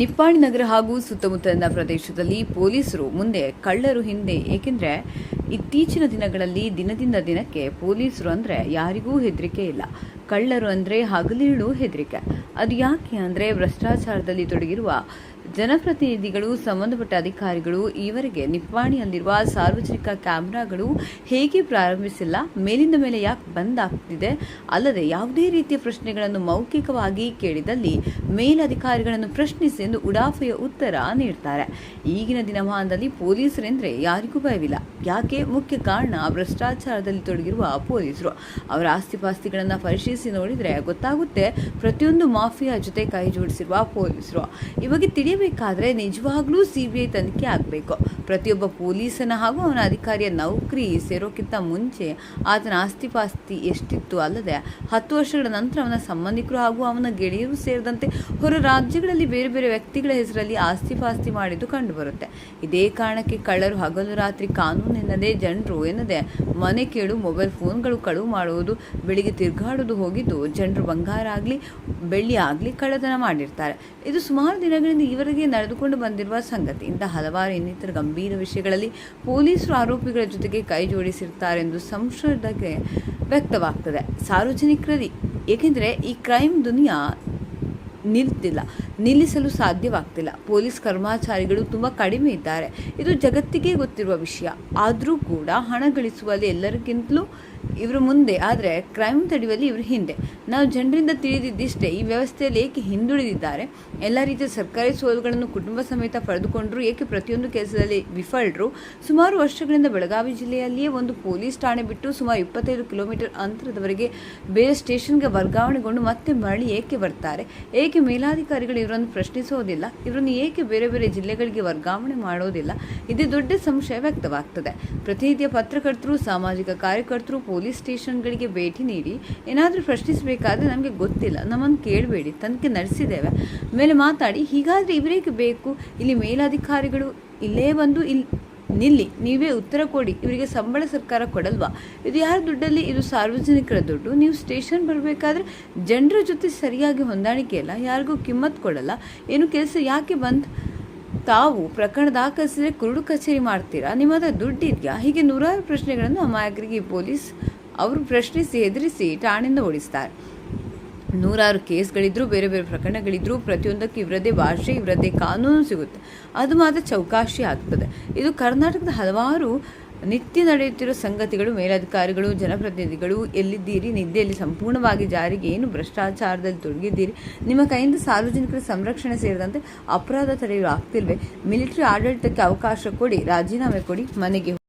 ನಿಪ್ಪಾಣಿ ನಗರ ಹಾಗೂ ಸುತ್ತಮುತ್ತಲಿನ ಪ್ರದೇಶದಲ್ಲಿ ಪೊಲೀಸರು ಮುಂದೆ ಕಳ್ಳರು ಹಿಂದೆ, ಏಕೆಂದರೆ ಇತ್ತೀಚಿನ ದಿನಗಳಲ್ಲಿ ದಿನದಿಂದ ದಿನಕ್ಕೆ ಪೊಲೀಸರು ಅಂದರೆ ಯಾರಿಗೂ ಹೆದರಿಕೆ ಇಲ್ಲ. ಕಳ್ಳರು ಅಂದರೆ ಹಗಲಿರುಳು ಹೆದರಿಕೆ. ಅದು ಯಾಕೆ ಅಂದರೆ ಭ್ರಷ್ಟಾಚಾರದಲ್ಲಿ ತೊಡಗಿರುವ ಜನಪ್ರತಿನಿಧಿಗಳು, ಸಂಬಂಧಪಟ್ಟ ಅಧಿಕಾರಿಗಳು ಈವರೆಗೆ ನಿಪ್ಪಾಣಿಯಲ್ಲಿರುವ ಸಾರ್ವಜನಿಕ ಕ್ಯಾಮೆರಾಗಳು ಹೇಗೆ ಪ್ರಾರಂಭಿಸಿಲ್ಲ, ಮೇಲಿಂದ ಮೇಲೆ ಯಾಕೆ ಬಂದ್ ಆಗ್ತಿದೆ, ಅಲ್ಲದೆ ಯಾವುದೇ ರೀತಿಯ ಪ್ರಶ್ನೆಗಳನ್ನು ಮೌಖಿಕವಾಗಿ ಕೇಳಿದಲ್ಲಿ ಮೇಲಧಿಕಾರಿಗಳನ್ನು ಪ್ರಶ್ನಿಸಿ ಎಂದು ಉಡಾಫೆಯ ಉತ್ತರ ನೀಡ್ತಾರೆ. ಈಗಿನ ದಿನಮಾನದಲ್ಲಿ ಪೊಲೀಸರೆಂದರೆ ಯಾರಿಗೂ ಭಯವಿಲ್ಲ. ಯಾಕೆ? ಮುಖ್ಯ ಕಾರಣ ಭ್ರಷ್ಟಾಚಾರದಲ್ಲಿ ತೊಡಗಿರುವ ಪೊಲೀಸರು. ಅವರ ಆಸ್ತಿಪಾಸ್ತಿಗಳನ್ನು ಪರಿಶೀಲಿಸಿ ನೋಡಿದರೆ ಗೊತ್ತಾಗುತ್ತೆ ಪ್ರತಿಯೊಂದು ಮಾಫಿಯಾ ಜೊತೆ ಕೈ ಜೋಡಿಸಿರುವ ಪೊಲೀಸರು. ಇವಾಗ ಬಗ್ಗೆ ತಿಳಿಯಬೇಕಾದ್ರೆ ನಿಜವಾಗ್ಲೂ ಸಿ ಬಿ ಐ ತನಿಖೆ ಆಗಬೇಕು. ಪ್ರತಿಯೊಬ್ಬ ಪೊಲೀಸನ ಹಾಗೂ ಅವನ ಅಧಿಕಾರಿಯ ನೌಕರಿ ಸೇರೋಕ್ಕಿಂತ ಮುಂಚೆ ಆತನ ಆಸ್ತಿಪಾಸ್ತಿ ಎಷ್ಟಿತ್ತು ಅಲ್ಲದೆ ಹತ್ತು ವರ್ಷಗಳ ನಂತರ ಅವನ ಸಂಬಂಧಿಕರು ಹಾಗೂ ಅವನ ಗೆಳೆಯರು ಸೇರಿದಂತೆ ಹೊರ ರಾಜ್ಯಗಳಲ್ಲಿ ಬೇರೆ ಬೇರೆ ವ್ಯಕ್ತಿಗಳ ಹೆಸರಲ್ಲಿ ಆಸ್ತಿಪಾಸ್ತಿ ಮಾಡಿದ್ದು ಕಂಡುಬರುತ್ತೆ. ಇದೇ ಕಾರಣಕ್ಕೆ ಕಳ್ಳರು ಹಗಲು ರಾತ್ರಿ ಕಾನೂನೆನ್ನದೇ ಜನರು ಎನ್ನದೆ ಮನೆ ಕೇಳು ಮೊಬೈಲ್ ಫೋನ್ಗಳು ಕಳುವು ಮಾಡುವುದು, ಬೆಳಿಗ್ಗೆ ತಿರುಗಾಡೋದು ಹೋಗಿದ್ದು ಜನರು ಬಂಗಾರ ಆಗಲಿ, ಬೆಳ್ಳಿ ಆಗಲಿ ಕಳ್ಳತನ ಮಾಡಿರ್ತಾರೆ. ಇದು ಸುಮಾರು ದಿನಗಳಿಂದ ಈವರೆಗೆ ನಡೆದುಕೊಂಡು ಬಂದಿರುವ ಸಂಗತಿ. ಇಂಥ ಹಲವಾರು ಇನ್ನಿತರ ಗಂಭೀರ ವಿಷಯಗಳಲ್ಲಿ ಪೊಲೀಸರು ಆರೋಪಿಗಳ ಜೊತೆಗೆ ಕೈ ಜೋಡಿಸಿರ್ತಾರೆಂದು ಸಂಶಯಕ್ಕೆ ವ್ಯಕ್ತವಾಗ್ತದೆ. ಸಾರ್ವಜನಿಕರಲ್ಲಿ, ಏಕೆಂದರೆ ಈ ಕ್ರೈಮ್ ದುನಿಯಾ ನಿಲ್ತಿಲ್ಲ, ನಿಲ್ಲಿಸಲು ಸಾಧ್ಯವಾಗ್ತಿಲ್ಲ. ಪೊಲೀಸ್ ಕರ್ಮಚಾರಿಗಳು ತುಂಬ ಕಡಿಮೆ ಇದ್ದಾರೆ. ಇದು ಜಗತ್ತಿಗೆ ಗೊತ್ತಿರುವ ವಿಷಯ. ಆದರೂ ಕೂಡ ಹಣ ಗಳಿಸುವಲ್ಲಿ ಎಲ್ಲರಿಗಿಂತಲೂ ಇವರು ಮುಂದೆ, ಆದರೆ ಕ್ರೈಮ್ ತಡೆಯುವಲ್ಲಿ ಇವರು ಹಿಂದೆ. ನಾವು ಜನರಿಂದ ತಿಳಿದಿದ್ದಿಷ್ಟೇ, ಈ ವ್ಯವಸ್ಥೆಯಲ್ಲಿ ಏಕೆ ಹಿಂದುಳಿದಿದ್ದಾರೆ? ಎಲ್ಲ ರೀತಿಯ ಸರ್ಕಾರಿ ಸೋಲುಗಳನ್ನು ಕುಟುಂಬ ಸಮೇತ ಪಡೆದುಕೊಂಡರು, ಏಕೆ ಪ್ರತಿಯೊಂದು ಕೆಲಸದಲ್ಲಿ ವಿಫಲರು? ಸುಮಾರು ವರ್ಷಗಳಿಂದ ಬೆಳಗಾವಿ ಜಿಲ್ಲೆಯಲ್ಲಿಯೇ ಒಂದು ಪೊಲೀಸ್ ಠಾಣೆ ಬಿಟ್ಟು ಸುಮಾರು ಇಪ್ಪತ್ತೈದು ಕಿಲೋಮೀಟರ್ ಅಂತರದವರೆಗೆ ಬೇರೆ ಸ್ಟೇಷನ್ಗೆ ವರ್ಗಾವಣೆಗೊಂಡು ಮತ್ತೆ ಮರಳಿ ಏಕೆ ಬರ್ತಾರೆ? ಏಕೆ ಮೇಲಾಧಿಕಾರಿಗಳು ಇವರನ್ನು ಪ್ರಶ್ನಿಸೋದಿಲ್ಲ? ಇವರನ್ನು ಏಕೆ ಬೇರೆ ಬೇರೆ ಜಿಲ್ಲೆಗಳಿಗೆ ವರ್ಗಾವಣೆ ಮಾಡೋದಿಲ್ಲ? ಇದು ದೊಡ್ಡ ಸಂಶಯ ವ್ಯಕ್ತವಾಗ್ತದೆ. ಪ್ರತಿನಿತ್ಯ ಪತ್ರಕರ್ತರು, ಸಾಮಾಜಿಕ ಕಾರ್ಯಕರ್ತರು, ಪೊಲೀಸ್ ಸ್ಟೇಷನ್ಗಳಿಗೆ ಭೇಟಿ ನೀಡಿ, ಏನಾದರೂ ಪ್ರಶ್ನಿಸಬೇಕಾದ್ರೆ ನಮಗೆ ಗೊತ್ತಿಲ್ಲ. ನಮ್ಮನ್ನು ಕೇಳಬೇಡಿ. ತನಿಖೆ ನಡೆಸಿದ್ದೇವೆ. ಮೇಲೆ ಮಾತಾಡಿ, ಹೀಗಾದರೆ ಇವರೇಗೆ ಬೇಕು? ಇಲ್ಲಿ ಮೇಲಾಧಿಕಾರಿಗಳು ಇಲ್ಲೇ ಬಂದು ಇಲ್ಲಿ ನಿಲ್ಲಿ, ನೀವೇ ಉತ್ತರ ಕೊಡಿ. ಇವರಿಗೆ ಸಂಬಳ ಸರ್ಕಾರ ಕೊಡಲ್ವಾ? ಇದು ಯಾರ ದುಡ್ಡಲ್ಲಿ? ಇದು ಸಾರ್ವಜನಿಕರ ದುಡ್ಡು. ನೀವು ಸ್ಟೇಷನ್ ಬರಬೇಕಾದ್ರೆ ಜನರ ಜೊತೆ ಸರಿಯಾಗಿ ಹೊಂದಾಣಿಕೆ ಇಲ್ಲ. ಯಾರಿಗೂ ಕಿಮ್ಮತ್ ಕೊಡಲ್ಲ. ಏನು ಕೆಲಸ ಯಾಕೆ ಬಂದ್? ತಾವು ಪ್ರಕರಣ ದಾಖಲಿಸಿದರೆ ಕುರುಡು ಕಚೇರಿ ಮಾಡ್ತೀರಾ? ನಿಮ್ಮ ಹತ್ರ ದುಡ್ಡಿದೆಯಾ? ಹೀಗೆ ನೂರಾರು ಪ್ರಶ್ನೆಗಳನ್ನು ಅಮಾಯಕರಿಗೆ ಪೊಲೀಸ್ ಅವರು ಪ್ರಶ್ನಿಸಿ ಹೆದರಿಸಿ ಠಾಣೆಯಿಂದ ಓಡಿಸ್ತಾರೆ. ನೂರಾರು ಕೇಸ್ಗಳಿದ್ರು, ಬೇರೆ ಬೇರೆ ಪ್ರಕರಣಗಳಿದ್ರು, ಪ್ರತಿಯೊಂದಕ್ಕೆ ಇವರದೇ ಭಾಷೆ, ಇವರದೇ ಕಾನೂನು ಸಿಗುತ್ತೆ. ಅದು ಮಾತ್ರ ಚೌಕಾಶಿ ಆಗ್ತದೆ. ಇದು ಕರ್ನಾಟಕದ ಹಲವಾರು ನಿತ್ಯ ನಡೆಯುತ್ತಿರುವ ಸಂಗತಿಗಳು, ಮೇಲಧಿಕಾರಿಗಳು, ಜನಪ್ರತಿನಿಧಿಗಳು, ಎಲ್ಲಿದ್ದೀರಿ, ನಿದ್ದೆಯಲ್ಲಿ ಸಂಪೂರ್ಣವಾಗಿ ಜಾರಿಗೆ ಏನು ಭ್ರಷ್ಟಾಚಾರದಲ್ಲಿ ತೊಡಗಿದ್ದೀರಿ, ನಿಮ್ಮ ಕೈಯಿಂದ ಸಾರ್ವಜನಿಕರ ಸಂರಕ್ಷಣೆ ಸೇರಿದಂತೆ ಅಪರಾಧ ತಡೆಯಲು ಆಗ್ತಿಲ್ವೇ? ಮಿಲಿಟರಿ ಆಡಳಿತಕ್ಕೆ ಅವಕಾಶ ಕೊಡಿ, ರಾಜೀನಾಮೆ ಕೊಡಿ, ಮನೆಗೆ